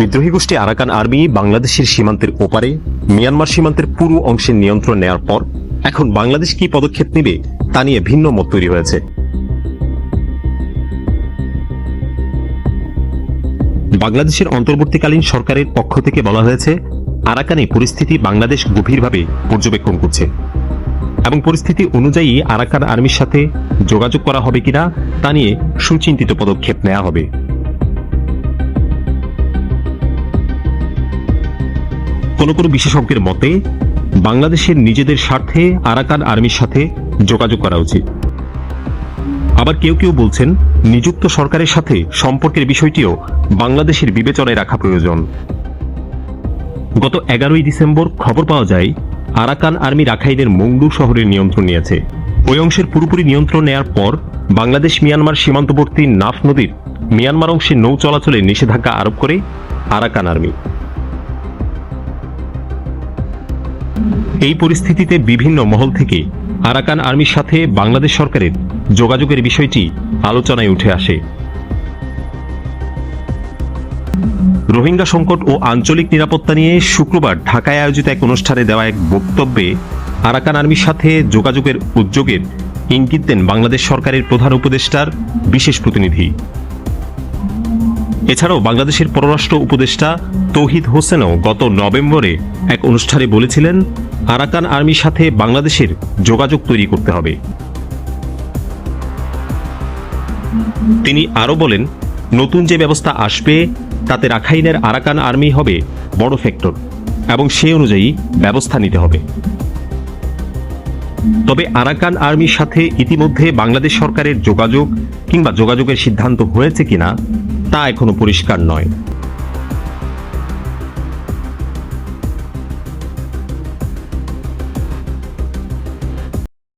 বিদ্রোহী গোষ্ঠী Arakan army বাংলাদেশের সীমান্তের ওপারে, মিয়ানমার সীমান্তের পুরো অংশের নিয়ন্ত্রণ নেওয়ার পর, এখন বাংলাদেশ কি পদক্ষেপ নেবে তা নিয়ে ভিন্ন মত তৈরি হয়েছে। বাংলাদেশের অন্তর্বর্তীকালীন সরকারের পক্ষ থেকে বলা হয়েছে, আরাকানে পরিস্থিতি বাংলাদেশ গভীরভাবে পর্যবেক্ষণ করছে এবং পরিস্থিতি অনুযায়ী আরাকান আর্মির সাথে যোগাযোগ করা হবে কিনা তা নিয়ে সুচিন্তিত পদক্ষেপ নেওয়া হবে। কোনো কোনো বিশেষজ্ঞের মতে, বাংলাদেশের নিজেদের স্বার্থে আরাকান আর্মির সাথে যোগাযোগ করা উচিত। আবার কেউ কেউ বলছেন, নিযুক্ত সরকারের সাথে সম্পর্কের বিষয়টিও বাংলাদেশের বিবেচনায় রাখা প্রয়োজন। গত এগারোই ডিসেম্বর খবর পাওয়া যায়, আরাকান আর্মি রাখাইনের মংডু শহরের নিয়ন্ত্রণ নিয়েছে। ওই অংশের পুরোপুরি নিয়ন্ত্রণ নেয়ার পর বাংলাদেশ মিয়ানমার সীমান্তবর্তী নাফ নদীর মিয়ানমার অংশে নৌ চলাচলে নিষেধাজ্ঞা আরোপ করে আরাকান আর্মি। এই পরিস্থিতিতে বিভিন্ন মহল থেকে আরাকান আর্মির সাথে বাংলাদেশ সরকারের যোগাযোগের বিষয়টি আলোচনায় উঠে আসে। রোহিঙ্গা সংকট ও আঞ্চলিক নিরাপত্তা নিয়ে শুক্রবার ঢাকায় আয়োজিত এক অনুষ্ঠানে দেওয়া এক বক্তব্যে আরাকান আর্মির সাথে যোগাযোগের উদ্যোগের ইঙ্গিত দেন বাংলাদেশ সরকারের প্রধান উপদেষ্টার বিশেষ প্রতিনিধি। এছাড়াও বাংলাদেশের পররাষ্ট্র উপদেষ্টা তৌহিদ হোসেনও গত নভেম্বরে এক অনুষ্ঠানে বলেছিলেন, আরাকান আর্মির সাথে বাংলাদেশের যোগাযোগ তৈরি করতে হবে। তিনি আরও বলেন, নতুন যে ব্যবস্থা আসবে, তাতে রাখাইনের আরাকান আর্মি হবে বড় ফ্যাক্টর এবং সেই অনুযায়ী ব্যবস্থা নিতে হবে। তবে আরাকান আর্মির সাথে ইতিমধ্যে বাংলাদেশ সরকারের যোগাযোগ কিংবা যোগাযোগের সিদ্ধান্ত হয়েছে কিনা তা এখনও পরিষ্কার নয়।